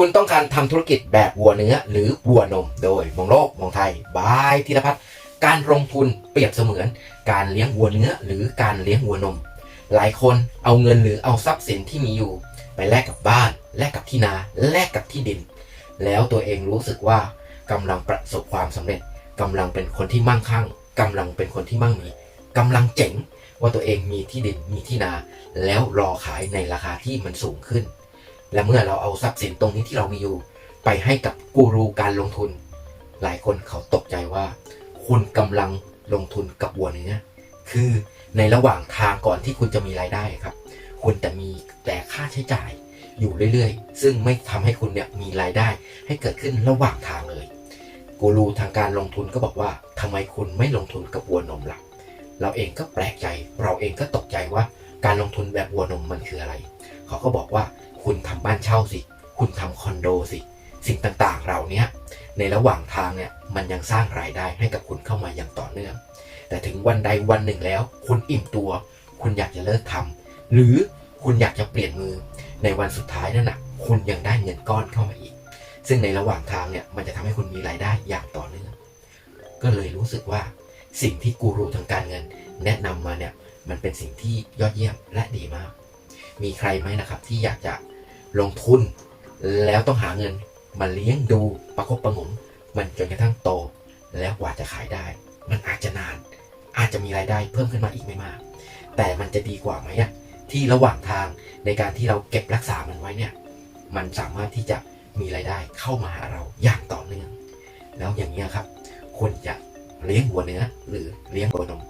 คุณต้องการทำธุรกิจแบบวัวเนื้อหรือวัวนม โดยมองโลกมองไทยบายธีรพัฒน์การลงทุนเปรียบเสมือน การเลี้ยงวัวเนื้อหรือการเลี้ยงวัวนม หลายคนเอาเงินหรือเอาทรัพย์สินที่มีอยู่ ไปแลกกับบ้าน แลกกับที่นา แลกกับที่ดิน แล้วตัวเองรู้สึกว่ากำลังประสบความสำเร็จกำลังเป็นคนที่มั่งคั่งกำลังเป็นคนที่มั่งมีกำลังเจ๋งว่าตัวเองมีที่ดินมีที่นา แล้วรอขายในราคาที่มันสูงขึ้น และเมื่อเราเอาทรัพย์สินตรงนี้ที่เรามีอยู่ ไปให้กับกูรูการลงทุน หลายคนเขาตกใจว่า คุณกำลังลงทุนกับวัวเนื้อคือในระหว่างทางก่อนที่คุณจะมีรายได้ครับ คุณจะมีแต่ค่าใช้จ่ายอยู่เรื่อยๆ ซึ่งไม่ทำให้คุณเนี่ยมีรายได้ให้เกิดขึ้นระหว่างทางเลย กูรูทางการลงทุนก็บอกว่าทำไมคุณไม่ลงทุนกับวัวนมล่ะ เราเองก็แปลกใจ เราเองก็ตกใจว่าการลงทุนแบบวัวนมมันคืออะไร เขาก็บอกว่า คุณทำบ้านเช่าสิ คุณทำคอนโดสิ สิ่งต่างๆเรานี้ในระหว่างทางเนี่ยมันยังสร้างรายได้ให้กับคุณเข้ามาอย่างต่อเนื่อง แต่ถึงวันใดวันหนึ่งแล้ว คุณอิ่มตัว คุณอยากจะเลิกทำหรือคุณอยากจะเปลี่ยนมือ ในวันสุดท้ายนั่นน่ะคุณยังได้เงินก้อนเข้ามาอีก ซึ่งในระหว่างทางเนี่ยมันจะทำให้คุณมีรายได้อย่างต่อเนื่อง ก็เลยรู้สึกว่าสิ่งที่กูรูทางการเงินแนะนำมาเนี่ยมันเป็นสิ่งที่ยอดเยี่ยมและดีมาก มีใครไหมนะครับที่อยากจะ ลงทุน แล้วต้องหาเงินมาเลี้ยงดูประคบประงมมันจนกระทั่งโต แล้วกว่าจะขายได้ มันอาจจะนาน อาจจะมีรายได้เพิ่มขึ้นมาอีกไม่มาก แต่มันจะดีกว่าไหมอะที่ระหว่างทางในการที่เราเก็บรักษามันไว้เนี่ย มันสามารถที่จะมีรายได้เข้ามาหาเราอย่างต่อเนื่อง แล้วอย่างนี้ครับคุณจะเลี้ยงวัวเนื้อหรือเลี้ยงวัวนม